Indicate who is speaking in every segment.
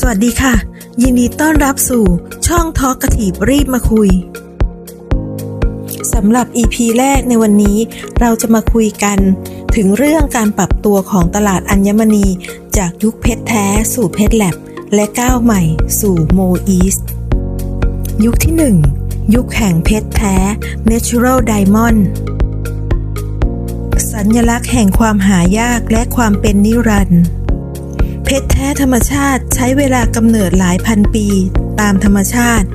Speaker 1: สวัสดีค่ะ ยินดีต้อนรับสู่ช่องทอกกระถีบรีบมาคุยสำหรับ EP แรกในวันนี้ เราจะมาคุยกันถึงเรื่องการปรับตัวของตลาดอัญมณี จากยุคเพชรแท้สู่เพชรแลบและก้าวใหม่สู่โมอีสยุคที่ 1 ยุคแห่งเพชรแท้ Natural Diamond สัญลักษณ์แห่งความหายากและความเป็นนิรันดร์ ชรแท้ธรรมชาติใช้เวลากำเนิดหลายพันปีตามธรรมชาติ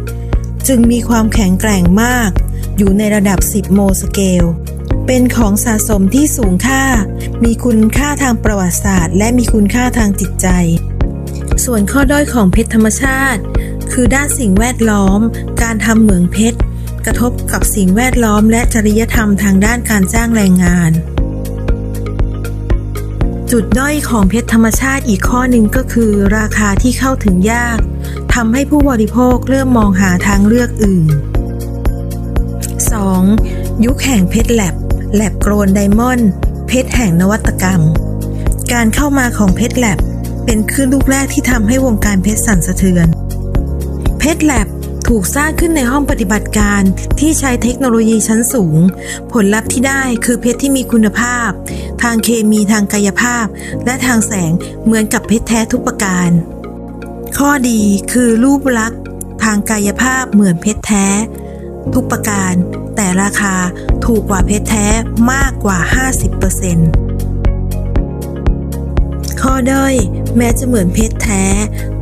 Speaker 1: จึงมีความแข็งแกร่งมาก อยู่ในระดับ 10 โมสเกล เป็นของสะสมที่สูงค่า มีคุณค่าทางประวัติศาสตร์ และมีคุณค่าทางจิตใจ ส่วนข้อด้อยของเพชรธรรมชาติ คือด้านสิ่งแวดล้อม การทำเหมืองเพชร กระทบกับสิ่งแวดล้อมและจริยธรรมทางด้านการจ้างแรงงาน จุดด้อยของเพชรธรรมชาติอีกข้อหนึ่งก็คือ ราคาที่เข้าถึงยากทำให้ผู้บริโภคเริ่มมองหาทางเลือกอื่น 2. ยุคแห่งเพชรแลบแลบโกรนไดมอนด์เพชรแห่งนวัตกรรม การเข้ามาของเพชรแลบเป็นคลื่นลูกแรกที่ทำให้วงการเพชรสั่นสะเทือน เพชรแลบถูกสร้างขึ้นในห้องปฏิบัติการที่ใช้เทคโนโลยีชั้นสูง ผลลัพธ์ที่ได้คือเพชรที่มีคุณภาพ ทางเคมีทางกายภาพ และทางแสงเหมือนกับเพชรแท้ทุกประการ ข้อดีคือรูปลักษณ์ทางกายภาพเหมือนเพชรแท้ ทุกประการ แต่ราคาถูกกว่าเพชรแท้มากกว่า 50%ข้อด้อยแม้จะเหมือนเพชรแท้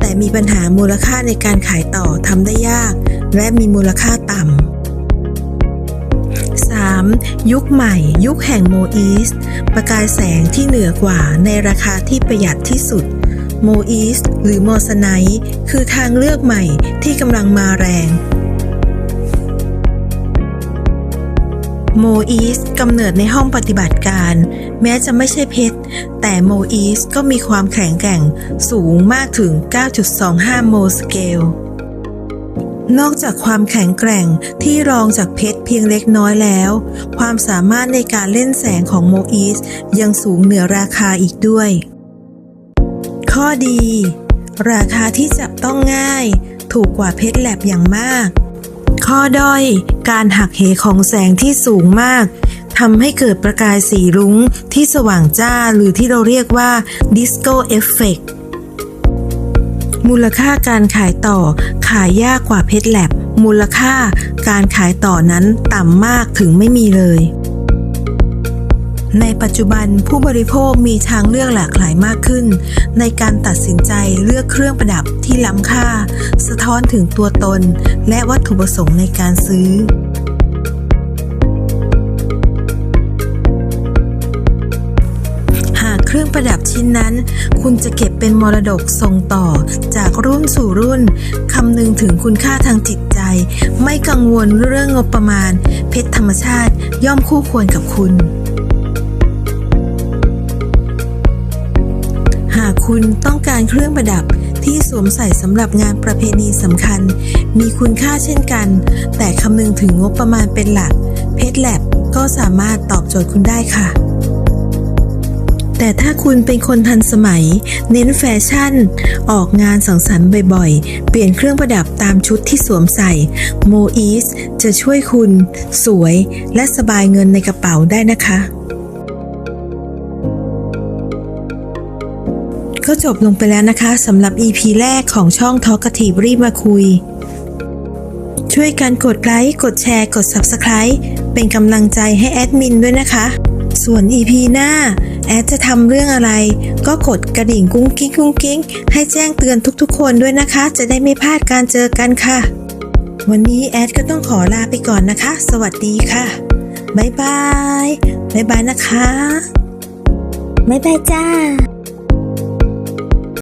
Speaker 1: แต่มีปัญหามูลค่าในการขายต่อทำได้ยาก และมีมูลค่าต่ำ 3. ยุคใหม่ ยุคแห่งโมอีส ประกายแสงที่เหนือกว่าในราคาที่ประหยัดที่สุด โมอีส หรือมอสไนท์คือทางเลือกใหม่ที่กำลังมาแรงโมอีสกำเนิดในห้องปฏิบัติการ แม้จะไม่ใช่เพชร แต่โมอีสก็มีความแข็งแกร่งสูงมากถึง 9.25 โมสเกล นอกจากความแข็งแกร่งที่รองจากเพชรเพียงเล็กน้อยแล้ว ความสามารถในการเล่นแสงของโมอีสยังสูงเหนือราคาอีกด้วย ข้อดี ราคาที่จับต้องง่าย ถูกกว่าเพชรแลบอย่างมาก ข้อด้อย การหักเหของแสงที่สูงมากทำให้เกิดประกายสีรุ้งที่สว่างจ้าหรือที่เราเรียกว่าดิสโก้เอฟเฟกต์ มูลค่าการขายต่อขายยากกว่าเพชรแลบมูลค่าการขายต่อนั้นต่ำมากถึงไม่มีเลย ในปัจจุบันผู้บริโภคมีทางเลือกหลากหลายมากขึ้น ในการตัดสินใจเลือกเครื่องประดับที่ล้ำค่า สะท้อนถึงตัวตน และวัตถุประสงค์ในการซื้อ รื่องประดับชิ้นนั้น คุณจะเก็บเป็นมรดกส่งต่อ จากรุ่นสู่รุ่นคำนึงถึงคุณค่าทางจิตใจ ไม่กังวลเรื่องงบประมาณ เพชรธรรมชาติย่อมคู่ควรกับคุณหากคุณต้องการเครื่องประดับที่สวมใส่สำหรับงานประเพณีสำคัญ มีคุณค่าเช่นกัน แต่คำนึงถึงงบประมาณเป็นหลัก เพชรแลบก็สามารถตอบโจทย์คุณได้ค่ะ แต่ถ้าคุณเป็นคนทันสมัย เน้นแฟชั่น ออกงานสังสรรค์บ่อยๆ เปลี่ยนเครื่องประดับตามชุดที่สวมใส่โมอีสจะช่วยคุณ สวยและสบายเงินในกระเป๋าได้นะคะก็จบลงไปแล้วนะคะสำหรับ EP แรกของช่อง Talk กทีบรีบมาคุย ช่วยกันกดไลค์ กดแชร์ กด Subscribe เป็นกำลังใจให้แอดมินด้วยนะคะ ส่วน EP หน้า แอดจะทำเรื่องอะไร ก็กดกระดิ่งกุ้งกิ้งกุ้งกิ้ง ให้แจ้งเตือนทุกๆ คนด้วยนะคะ จะได้ไม่พลาดการเจอกันค่ะ วันนี้แอดก็ต้องขอลาไปก่อนนะคะ สวัสดีค่ะบ๊ายบายบ๊ายบายนะคะ
Speaker 2: บ๊ายบายจ้า